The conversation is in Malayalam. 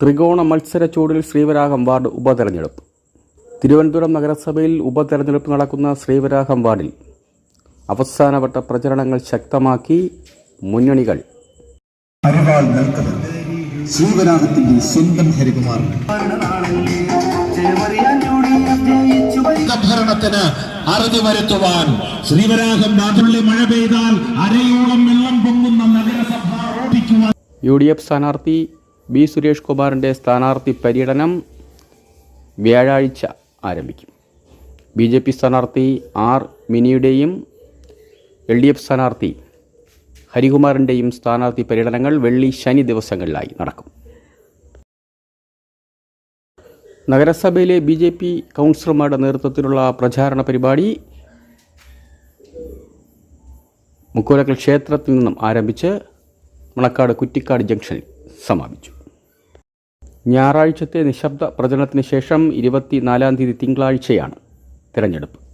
ത്രികോണ മത്സര ചൂടിൽ ശ്രീവരാഹം വാർഡ് ഉപതെരഞ്ഞെടുപ്പ്. തിരുവനന്തപുരം നഗരസഭയിൽ ഉപതെരഞ്ഞെടുപ്പ് നടക്കുന്ന ശ്രീവരാഹം വാർഡിൽ അവസാനവട്ട പ്രചരണങ്ങൾ ശക്തമാക്കി മുന്നണികൾ. അരിവാൾ നിൽക്കുന്നത് ശ്രീവരാഹത്തിന്റെ സ്വന്തം ഹരികുമാറിന് ഭരണത്തിന് അറുതി വരുത്തുവാൻ ശ്രീവരാഹം നാട്ടുള്ളി മഴ പെയ്താൽ അരയോളം വെള്ളം പൊങ്ങുന്ന നഗരസഭ യു ഡി എഫ് സ്ഥാനാർത്ഥി ബി സുരേഷ് കുമാറിന്റെ സ്ഥാനാർത്ഥി പര്യടനം വ്യാഴാഴ്ച ആരംഭിക്കും. ബി ജെ പി സ്ഥാനാർത്ഥി ആർ മിനിയുടെയും എൽ ഡി എഫ് സ്ഥാനാർത്ഥി ഹരികുമാറിന്റെയും സ്ഥാനാർത്ഥി പര്യടനങ്ങൾ വെള്ളി ശനി ദിവസങ്ങളിലായി നടക്കും. നഗരസഭയിലെ ബി ജെ പി കൗൺസിലർമാരുടെ നേതൃത്വത്തിലുള്ള പ്രചാരണ പരിപാടി മുക്കോലക്കൽ ക്ഷേത്രത്തിൽ നിന്നും ആരംഭിച്ച് മണക്കാട് കുറ്റിക്കാട് ജംഗ്ഷനിൽ സമാപിച്ചു. ഞായറാഴ്ചത്തെ നിശബ്ദ പ്രചരണത്തിന് ശേഷം ഇരുപത്തിനാലാം തീയതി തിങ്കളാഴ്ചയാണ് തിരഞ്ഞെടുപ്പ്.